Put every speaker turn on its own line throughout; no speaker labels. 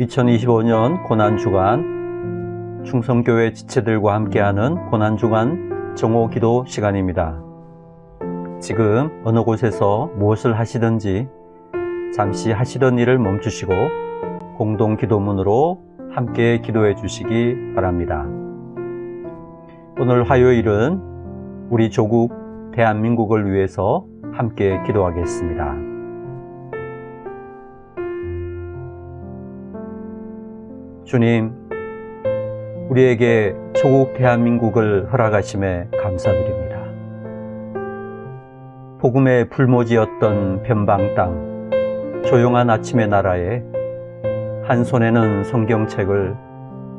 2025년 고난주간 충성교회 지체들과 함께하는 고난주간 정오기도 시간입니다. 지금 어느 곳에서 무엇을 하시든지 잠시 하시던 일을 멈추시고 공동 기도문으로 함께 기도해 주시기 바랍니다. 오늘 화요일은 우리 조국 대한민국을 위해서 함께 기도하겠습니다. 주님, 우리에게 조국 대한민국을 허락하심에 감사드립니다. 복음의 불모지였던 변방 땅, 조용한 아침의 나라에 한 손에는 성경책을,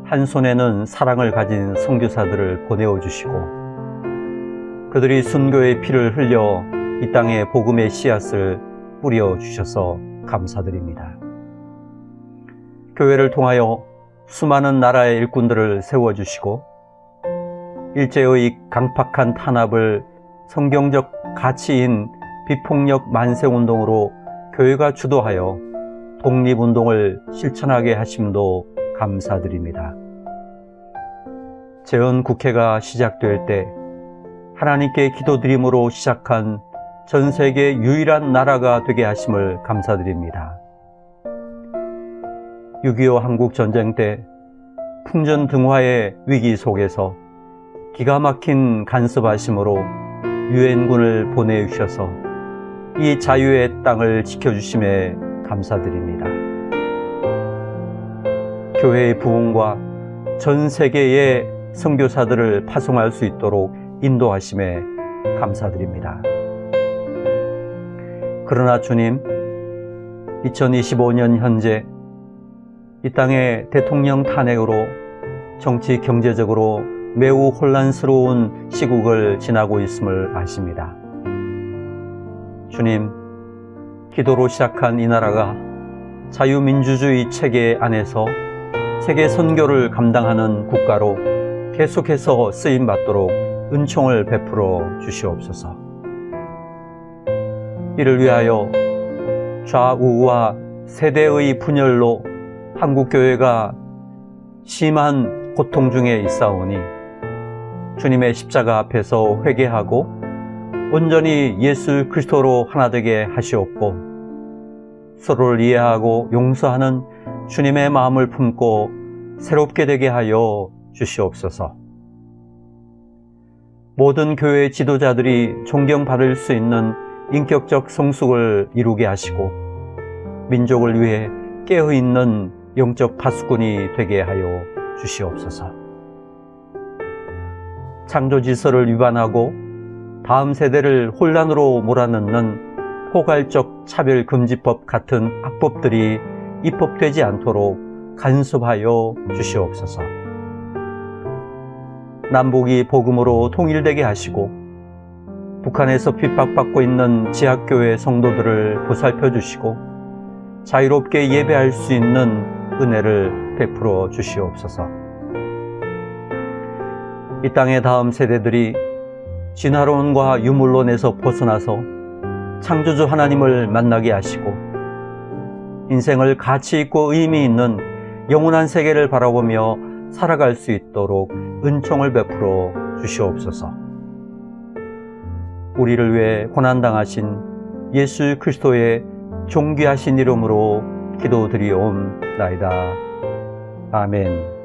한 손에는 사랑을 가진 선교사들을 보내어 주시고 그들이 순교의 피를 흘려 이 땅에 복음의 씨앗을 뿌려 주셔서 감사드립니다. 교회를 통하여 수많은 나라의 일꾼들을 세워주시고 일제의 강팍한 탄압을 성경적 가치인 비폭력 만세운동으로 교회가 주도하여 독립운동을 실천하게 하심도 감사드립니다. 재헌 국회가 시작될 때 하나님께 기도드림으로 시작한 전 세계 유일한 나라가 되게 하심을 감사드립니다. 6.25 한국 전쟁 때 풍전 등화의 위기 속에서 기가 막힌 간섭하심으로 유엔군을 보내주셔서 이 자유의 땅을 지켜주심에 감사드립니다. 교회의 부흥과 전 세계의 선교사들을 파송할 수 있도록 인도하심에 감사드립니다. 그러나 주님, 2025년 현재 이 땅의 대통령 탄핵으로 정치 경제적으로 매우 혼란스러운 시국을 지나고 있음을 아십니다. 주님, 기도로 시작한 이 나라가 자유민주주의 체계 안에서 세계 선교를 감당하는 국가로 계속해서 쓰임 받도록 은총을 베풀어 주시옵소서. 이를 위하여 좌우와 세대의 분열로 한국 교회가 심한 고통 중에 있사오니 주님의 십자가 앞에서 회개하고 온전히 예수 그리스도로 하나 되게 하시옵고 서로를 이해하고 용서하는 주님의 마음을 품고 새롭게 되게 하여 주시옵소서. 모든 교회 지도자들이 존경받을 수 있는 인격적 성숙을 이루게 하시고 민족을 위해 깨어있는 영적 파수꾼이 되게 하여 주시옵소서. 창조 질서를 위반하고 다음 세대를 혼란으로 몰아넣는 포괄적 차별금지법 같은 악법들이 입법되지 않도록 간섭하여 주시옵소서. 남북이 복음으로 통일되게 하시고 북한에서 핍박받고 있는 지하교회 성도들을 보살펴 주시고 자유롭게 예배할 수 있는 은혜를 베풀어 주시옵소서. 이 땅의 다음 세대들이 진화론과 유물론에서 벗어나서 창조주 하나님을 만나게 하시고 인생을 가치 있고 의미 있는 영원한 세계를 바라보며 살아갈 수 있도록 은총을 베풀어 주시옵소서. 우리를 위해 고난당하신 예수 그리스도의 존귀하신 이름으로 기도드리옵나이다. 아멘.